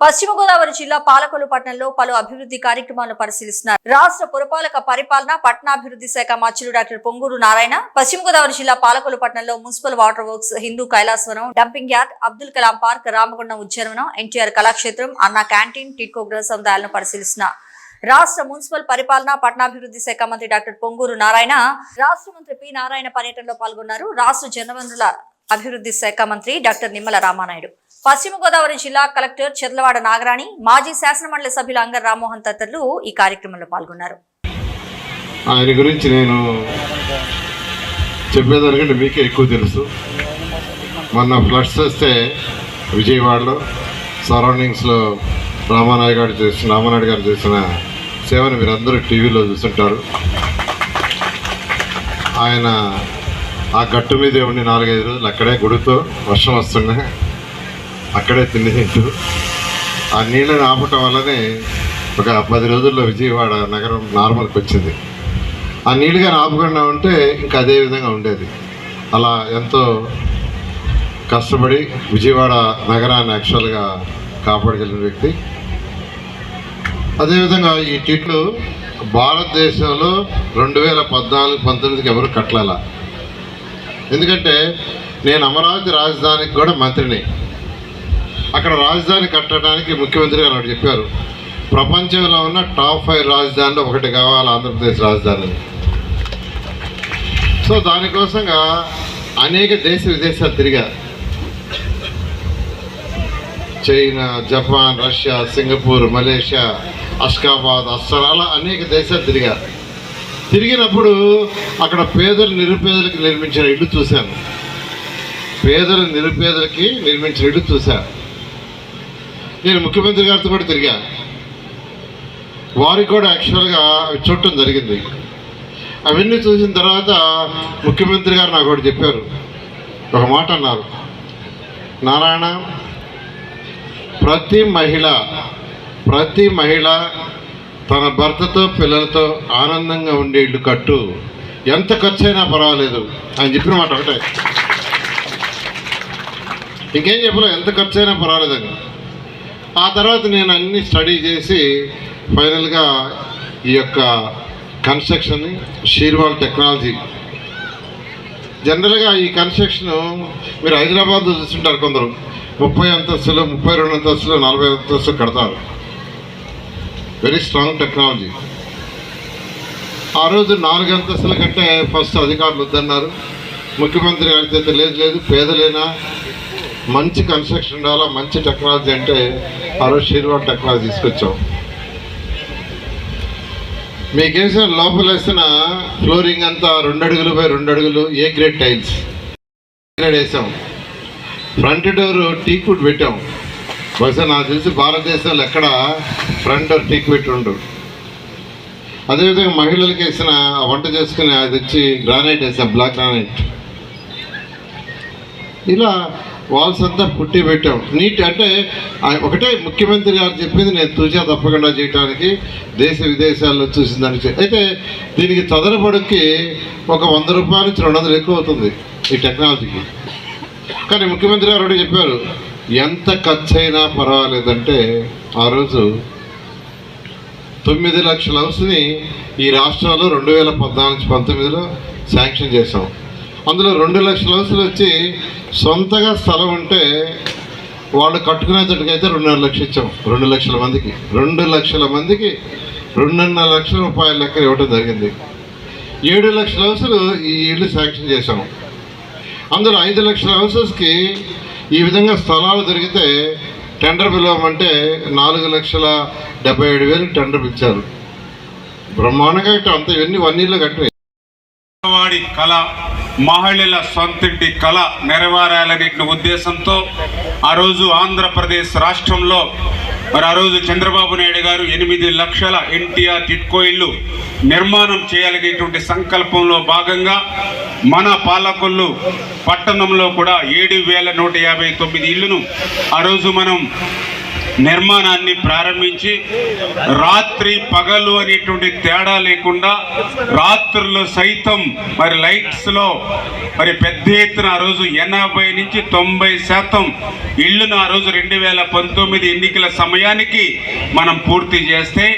పశ్చిమ గోదావరి జిల్లా పాలకొల్లు పట్టణంలో పలు అభివృద్ధి కార్యక్రమాలను పరిశీలిస్తున్నారు. రాష్ట్ర పురపాలక పరిపాలన పట్టణాభివృద్ధి శాఖ మంత్రులు డాక్టర్ పొంగూరు నారాయణ పశ్చిమ గోదావరి జిల్లా పాలకొల్లు పట్టణంలో municipal water works Hindu Kailasavanam dumping yard Abdul Kalam park Ramagundam ఉద్యానవనం ఎన్టీఆర్ కళాక్షేత్రం అన్నా క్యాంటీన్ టిట్కో గృహ సముదాయాలను పరిశీలిస్తున్నారు. రాష్ట్ర మున్సిపల్ పరిపాలన పట్టణాభివృద్ధి శాఖ మంత్రి డాక్టర్ పొంగూరు నారాయణ రాష్ట్ర మంత్రి పి నారాయణ పర్యటనలో పాల్గొన్నారు. రాష్ట్ర జనవనరుల అభివృద్ధి శాఖ మంత్రి డాక్టర్ నిమ్మల రామానాయుడు. పశ్చిమ గోదావరి జిల్లా కలెక్టర్ చెర్లవాడ నాగరాణి మాజీ శాసనమండలి సభ్యులు అంగర్ రామ్మోహన్ తదితరులు ఈ కార్యక్రమంలో పాల్గొన్నారు. ఆయన గురించి నేను చెప్పేదానికంటే మీకే ఎక్కువ తెలుసు. మొన్న ఫ్లడ్స్ వస్తే విజయవాడలో సరౌండింగ్స్లో రామానాయుడు గారు చేసిన రామానాయుడు గారు చేసిన సేవను మీరందరూ టీవీలో చూస్తుంటారు. ఆయన ఆ గట్టు మీద ఉండి నాలుగైదు రోజులు అక్కడే గుడితో వర్షం వస్తున్నాయి అక్కడే తిండి ఆ నీళ్ళని ఆపటం వల్లనే ఒక పది రోజుల్లో విజయవాడ నగరం నార్మల్కి వచ్చింది. ఆ నీళ్ళు కానీ ఆపకుండా ఉంటే ఇంకా అదే విధంగా ఉండేది. అలా ఎంతో కష్టపడి విజయవాడ నగరాన్ని యాక్చువల్గా కాపాడగలిగిన వ్యక్తి. అదేవిధంగా ఈ టిట్లు భారతదేశంలో రెండు వేల పద్నాలుగు పంతొమ్మిదికి ఎవరు కట్టలేల? ఎందుకంటే నేను అమరావతి రాజధానికి కూడా మంత్రిని. అక్కడ రాజధాని కట్టడానికి ముఖ్యమంత్రి గారు అక్కడ చెప్పారు. ప్రపంచంలో ఉన్న టాప్ ఫైవ్ రాజధానిలో ఒకటి కావాలి ఆంధ్రప్రదేశ్ రాజధాని. సో దానికోసంగా అనేక దేశ విదేశాలు తిరిగా China Japan Russia Singapore Malaysia Ashgabat అస్సర్ అలా అనేక దేశాలు తిరిగా తిరిగినప్పుడు అక్కడ పేదలు నిరుపేదలకు నిర్మించిన ఇల్లు చూశాను. పేదలు నిరుపేదలకి నిర్మించిన ఇల్లు చూశాను. నేను ముఖ్యమంత్రి గారితో కూడా తిరిగా వారికి కూడా యాక్చువల్గా అవి చూడటం జరిగింది. అవన్నీ చూసిన తర్వాత ముఖ్యమంత్రి గారు నాకు ఒకటి చెప్పారు. ఒక మాట అన్నారు. నారాయణ ప్రతి మహిళ ప్రతి మహిళ తన భర్తతో పిల్లలతో ఆనందంగా ఉండే ఇల్లు కట్టు. ఎంత ఖర్చు అయినా పర్వాలేదు అని చెప్పిన మాట ఒకటే. ఇంకేం చెప్పలే ఎంత ఖర్చు అయినా పర్వాలేదని. ఆ తర్వాత నేను అన్ని స్టడీ చేసి ఫైనల్గా ఈ యొక్క కన్స్ట్రక్షన్ షీర్వాల్ టెక్నాలజీ. జనరల్గా ఈ కన్స్ట్రక్షన్ మీరు హైదరాబాద్లో చూస్తుంటారు కొందరు. ముప్పై అంతస్తులు ముప్పై రెండు అంతస్తులు నలభై అంతస్తులు కడతారు. వెరీ స్ట్రాంగ్ టెక్నాలజీ ఆ రోజు నాలుగు అంతస్తుల కంటే ఫస్ట్ అధికారులు వద్దన్నారు. ముఖ్యమంత్రి గారి లేదు లేదు పేదలైనా? మంచి కన్స్ట్రక్షన్ ఉండాలా? మంచి టెక్నాలజీ అంటే ఆ రోజు టెక్నాలజీ తీసుకొచ్చాం. మీకు వేసిన లోపల వేసిన ఫ్లోరింగ్ అంతా రెండు అడుగులు బై రెండు అడుగులు ఏ గ్రేడ్ టైల్స్? గ్రేడ్ వేసాం. ఫ్రంట్ డోర్ టీక్ వుడ్ పెట్టాం. బహుశా నాకు తెలిసి భారతదేశంలో ఎక్కడ ఫ్రంట్ డోర్ టీక్ పెట్టి ఉండు. అదేవిధంగా మహిళలకు వేసిన వంట చేసుకుని అది వచ్చి గ్రానైట్ వేసాం బ్లాక్ గ్రానైట్ ఇలా వాల్స్ అంతా పుట్టి పెట్టాం. నీట్ అంటే ఒకటే ముఖ్యమంత్రి గారు చెప్పింది నేను తూచా తప్పకుండా చేయడానికి దేశ విదేశాల్లో చూసిన దానికి అయితే దీనికి చదరబడికి ఒక వంద రూపాయల నుంచి రెండు వందలు ఎక్కువ అవుతుంది ఈ టెక్నాలజీకి. కానీ ముఖ్యమంత్రి గారు కూడా చెప్పారు ఎంత ఖర్చు అయినా పర్వాలేదంటే ఆ రోజు తొమ్మిది లక్షల హౌస్ని ఈ రాష్ట్రంలో రెండు వేల పద్నాలుగు పంతొమ్మిదిలో శాంక్షన్ చేసాం అందులో రెండు లక్షల హౌసులు వచ్చి సొంతగా స్థలం ఉంటే వాళ్ళు కట్టుకునేటట్టుకైతే రెండున్నర లక్షలు ఇచ్చాం. రెండు లక్షల మందికి. రెండు లక్షల మందికి రెండున్నర లక్షల రూపాయల లెక్క ఇవ్వటం జరిగింది. ఏడు లక్షల హౌసులు ఈ ఇల్లు శాంక్షన్ చేశాము అందులో ఐదు లక్షల హౌసెస్కి ఈ విధంగా స్థలాలు దొరికితే టెండర్ పిలవమంటే నాలుగు లక్షల డెబ్బై ఏడు వేలు టెండర్ పిలిచారు. బ్రహ్మాండంగా అంత ఇవన్నీ వన్ ఇయర్లో కట్టినాయి. కళ మహిళల సొంతింటి కళ నెరవేరాలనే ఉద్దేశంతో ఆ రోజు ఆంధ్రప్రదేశ్ రాష్ట్రంలో మరి ఆ రోజు చంద్రబాబు నాయుడు గారు ఎనిమిది లక్షల ఎన్టీఆర్ టిట్కో ఇల్లు నిర్మాణం చేయాలనేటువంటి సంకల్పంలో భాగంగా మన పాలకొల్లు పట్టణంలో కూడా ఏడు వేల నూట యాభై తొమ్మిది ఇల్లును ఆ రోజు మనం నిర్మాణాన్ని ప్రారంభించి రాత్రి పగలు అనేటువంటి తేడా లేకుండా రాత్రుల్లో సైతం మరి లైట్స్లో మరి పెద్ద ఎత్తున ఆ రోజు ఎనభై నుంచి తొంభై శాతం ఇళ్ళను ఆ రోజు రెండు వేల పంతొమ్మిది ఎన్నికల సమయానికి మనం పూర్తి చేస్తే